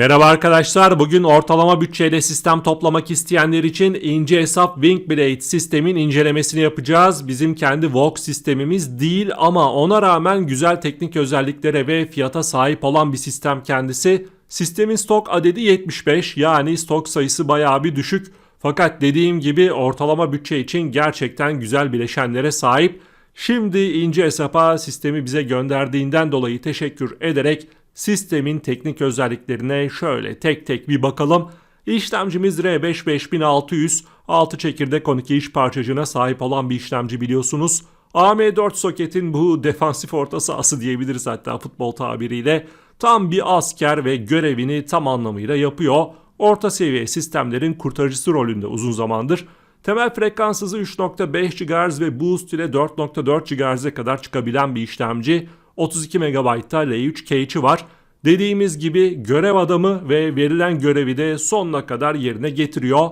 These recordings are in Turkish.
Merhaba arkadaşlar. Bugün ortalama bütçeyle sistem toplamak isteyenler için ince hesap Wingblade sistemin incelemesini yapacağız. Bizim kendi Vox sistemimiz değil ama ona rağmen güzel teknik özelliklere ve fiyata sahip olan bir sistem kendisi. Sistemin stok adedi 75 yani stok sayısı bayağı bir düşük. Fakat dediğim gibi ortalama bütçe için gerçekten güzel bileşenlere sahip. Şimdi ince hesapa sistemi bize gönderdiğinden dolayı teşekkür ederek sistemin teknik özelliklerine şöyle tek tek bir bakalım. İşlemcimiz R5 5600 6 çekirdek 12 iş parçacığına sahip olan bir işlemci biliyorsunuz. AM4 soketin bu defansif orta sahası diyebiliriz hatta futbol tabiriyle. Tam bir asker ve görevini tam anlamıyla yapıyor. Orta seviye sistemlerin kurtarıcısı rolünde uzun zamandır. Temel frekans hızı 3.5 GHz ve boost ile 4.4 GHz'e kadar çıkabilen bir işlemci. 32 MB'da L3 cache'i var. Dediğimiz gibi görev adamı ve verilen görevi de sonuna kadar yerine getiriyor.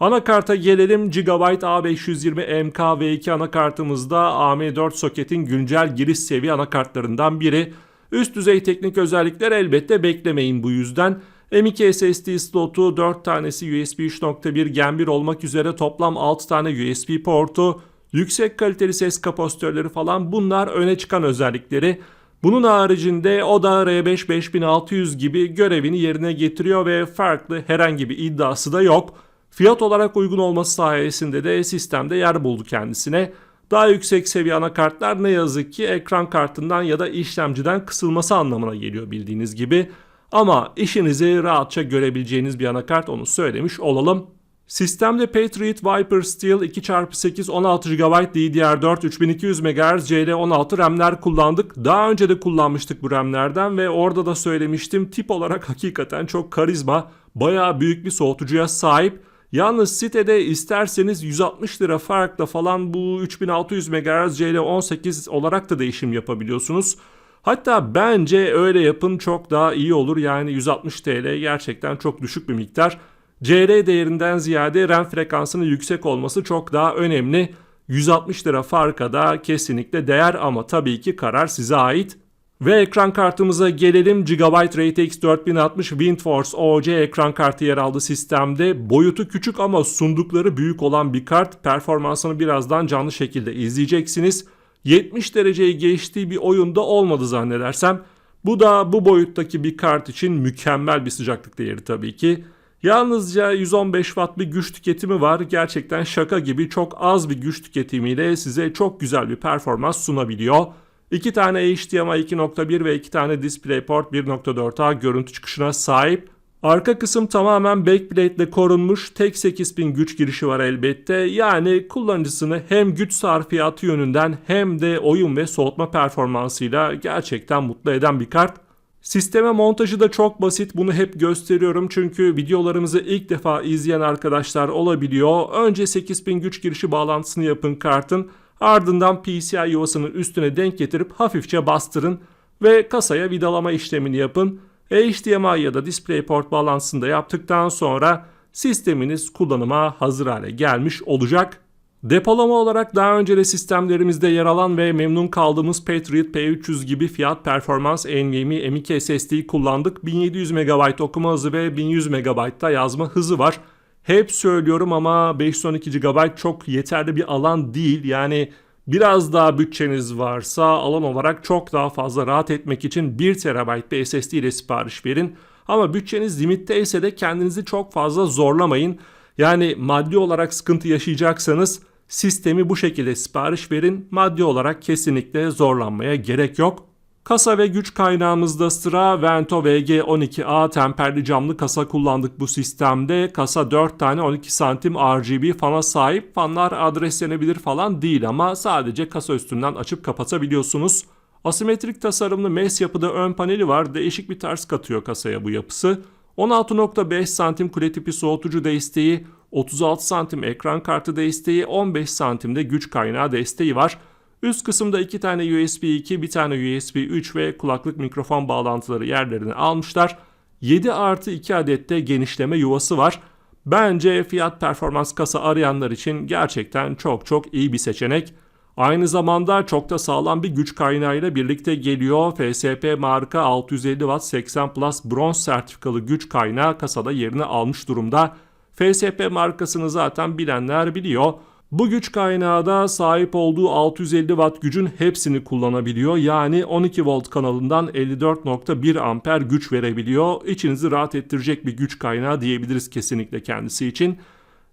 Anakarta gelelim Gigabyte A520 MK V2 anakartımızda AM4 soketin güncel giriş seviye anakartlarından biri. Üst düzey teknik özellikler elbette beklemeyin bu yüzden. M2 SSD slotu 4 tanesi USB 3.1 Gen 1 olmak üzere toplam 6 tane USB portu, yüksek kaliteli ses kapasitörleri falan bunlar öne çıkan özellikleri. Bunun haricinde o da R5 5600 gibi görevini yerine getiriyor ve farklı herhangi bir iddiası da yok. Fiyat olarak uygun olması sayesinde de sistemde yer buldu kendisine. Daha yüksek seviye anakartlar ne yazık ki ekran kartından ya da işlemciden kısılması anlamına geliyor bildiğiniz gibi. Ama işinizi rahatça görebileceğiniz bir anakart onu söylemiş olalım. Sistemde Patriot Viper Steel 2x8 16 GB DDR4 3200 MHz CL16 RAM'ler kullandık. Daha önce de kullanmıştık bu RAM'lerden ve orada da söylemiştim tip olarak hakikaten çok karizma, bayağı büyük bir soğutucuya sahip. Yalnız sitede isterseniz 160 lira farkla falan bu 3600 MHz CL18 olarak da değişim yapabiliyorsunuz. Hatta bence öyle yapın çok daha iyi olur. Yani 160 TL gerçekten çok düşük bir miktar. CR değerinden ziyade RAM frekansının yüksek olması çok daha önemli. 160 lira farka da kesinlikle değer ama tabii ki karar size ait. Ve ekran kartımıza gelelim. Gigabyte RTX 4060 WindForce OC ekran kartı yer aldı sistemde. Boyutu küçük ama sundukları büyük olan bir kart. Performansını birazdan canlı şekilde izleyeceksiniz. 70 dereceyi geçtiği bir oyunda olmadı zannedersem. Bu da bu boyuttaki bir kart için mükemmel bir sıcaklık değeri tabii ki. Yalnızca 115 watt bir güç tüketimi var. Gerçekten şaka gibi çok az bir güç tüketimiyle size çok güzel bir performans sunabiliyor. 2 tane HDMI 2.1 ve 2 tane DisplayPort 1.4A görüntü çıkışına sahip. Arka kısım tamamen backplate ile korunmuş. Tek 8000 güç girişi var elbette. Yani kullanıcısını hem güç sarfiyatı yönünden hem de oyun ve soğutma performansıyla gerçekten mutlu eden bir kart. Sisteme montajı da çok basit. Bunu hep gösteriyorum çünkü videolarımızı ilk defa izleyen arkadaşlar olabiliyor. Önce 8000 güç girişi bağlantısını yapın kartın. Ardından PCI yuvasının üstüne denk getirip hafifçe bastırın ve kasaya vidalama işlemini yapın. HDMI ya da DisplayPort bağlantısını da yaptıktan sonra sisteminiz kullanıma hazır hale gelmiş olacak. Depolama olarak daha önce de sistemlerimizde yer alan ve memnun kaldığımız Patriot P300 gibi fiyat performans NVMe M2 SSD kullandık. 1700 MB okuma hızı ve 1100 MB da yazma hızı var. Hep söylüyorum ama 512 GB çok yeterli bir alan değil. Yani biraz daha bütçeniz varsa alan olarak çok daha fazla rahat etmek için 1 TB bir SSD ile sipariş verin. Ama bütçeniz limitteyse de kendinizi çok fazla zorlamayın. Yani maddi olarak sıkıntı yaşayacaksanız sistemi bu şekilde sipariş verin. Maddi olarak kesinlikle zorlanmaya gerek yok. Kasa ve güç kaynağımızda sıra Vento VG12A temperli camlı kasa kullandık bu sistemde. Kasa 4 tane 12 santim RGB fana sahip. Fanlar adreslenebilir falan değil ama sadece kasa üstünden açıp kapatabiliyorsunuz. Asimetrik tasarımlı mes yapıda ön paneli var. Değişik bir tarz katıyor kasaya bu yapısı. 16.5 santim kule tipi soğutucu desteği, 36 santim ekran kartı desteği, 15 santimde güç kaynağı desteği var. Üst kısımda iki tane USB 2, bir tane USB 3 ve kulaklık mikrofon bağlantıları yerlerini almışlar. 7 artı 2 adette genişleme yuvası var. Bence fiyat performans kasa arayanlar için gerçekten çok çok iyi bir seçenek. Aynı zamanda çok da sağlam bir güç kaynağıyla birlikte geliyor. FSP marka 650 Watt 80 Plus bronz sertifikalı güç kaynağı kasada yerini almış durumda. FSP markasını zaten bilenler biliyor. Bu güç kaynağı da sahip olduğu 650 watt gücün hepsini kullanabiliyor. Yani 12 volt kanalından 54.1 amper güç verebiliyor. İçinizi rahat ettirecek bir güç kaynağı diyebiliriz kesinlikle kendisi için.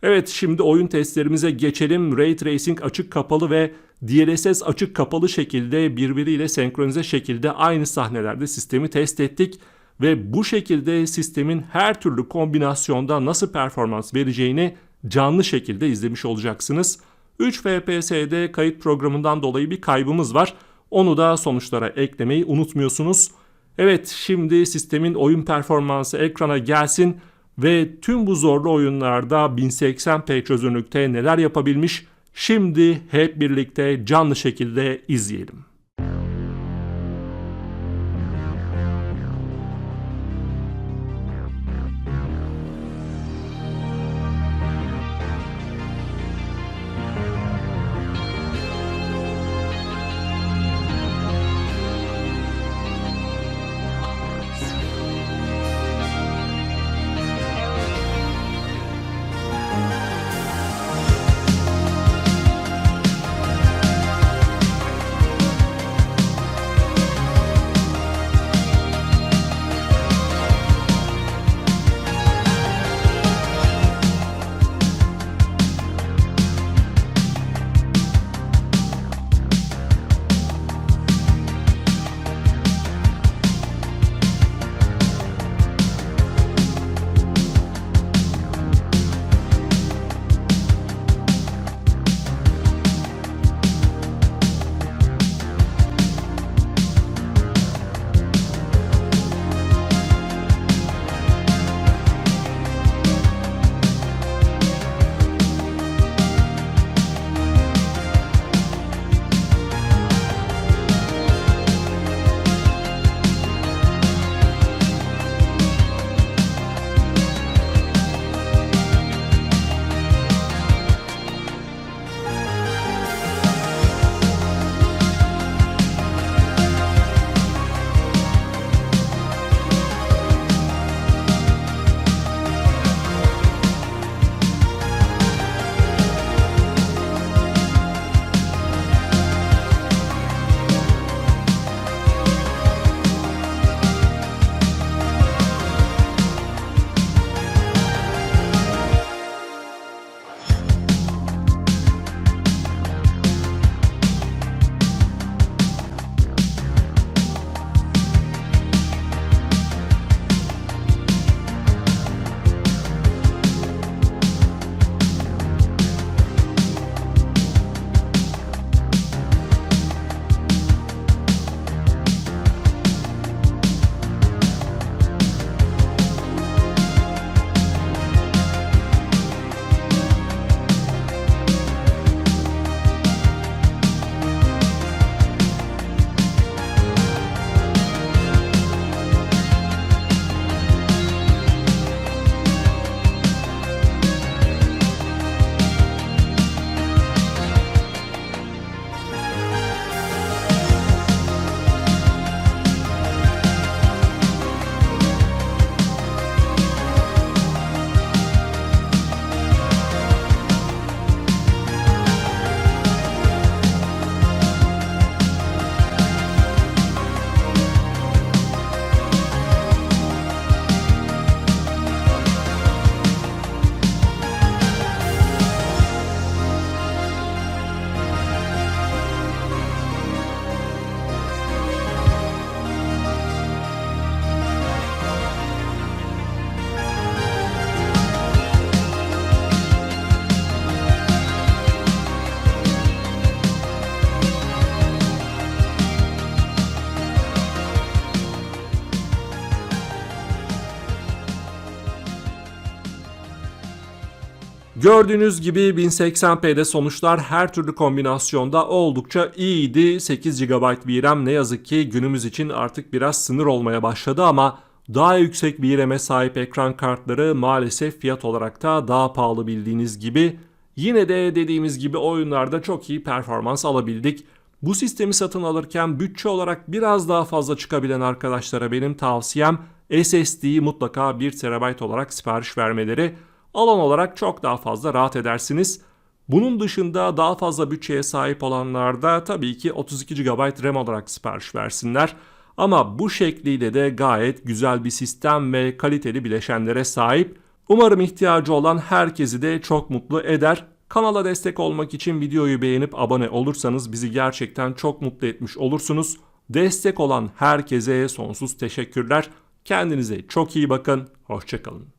Evet şimdi oyun testlerimize geçelim. Ray Tracing açık kapalı ve DLSS açık kapalı şekilde birbiriyle senkronize şekilde aynı sahnelerde sistemi test ettik. Ve bu şekilde sistemin her türlü kombinasyonda nasıl performans vereceğini canlı şekilde izlemiş olacaksınız. 3 FPS'de kayıt programından dolayı bir kaybımız var. Onu da sonuçlara eklemeyi unutmuyorsunuz. Evet şimdi sistemin oyun performansı ekrana gelsin ve tüm bu zorlu oyunlarda 1080p çözünürlükte neler yapabilmiş şimdi hep birlikte canlı şekilde izleyelim. Gördüğünüz gibi 1080p'de sonuçlar her türlü kombinasyonda oldukça iyiydi. 8 GB VRAM ne yazık ki günümüz için artık biraz sınır olmaya başladı ama daha yüksek VRAM'e sahip ekran kartları maalesef fiyat olarak da daha pahalı bildiğiniz gibi. Yine de dediğimiz gibi oyunlarda çok iyi performans alabildik. Bu sistemi satın alırken bütçe olarak biraz daha fazla çıkabilen arkadaşlara benim tavsiyem SSD'yi mutlaka 1 TB olarak sipariş vermeleri. Alan olarak çok daha fazla rahat edersiniz. Bunun dışında daha fazla bütçeye sahip olanlar da tabii ki 32 GB RAM olarak sipariş versinler. Ama bu şekliyle de gayet güzel bir sistem ve kaliteli bileşenlere sahip. Umarım ihtiyacı olan herkesi de çok mutlu eder. Kanala destek olmak için videoyu beğenip abone olursanız bizi gerçekten çok mutlu etmiş olursunuz. Destek olan herkese sonsuz teşekkürler. Kendinize çok iyi bakın. Hoşçakalın.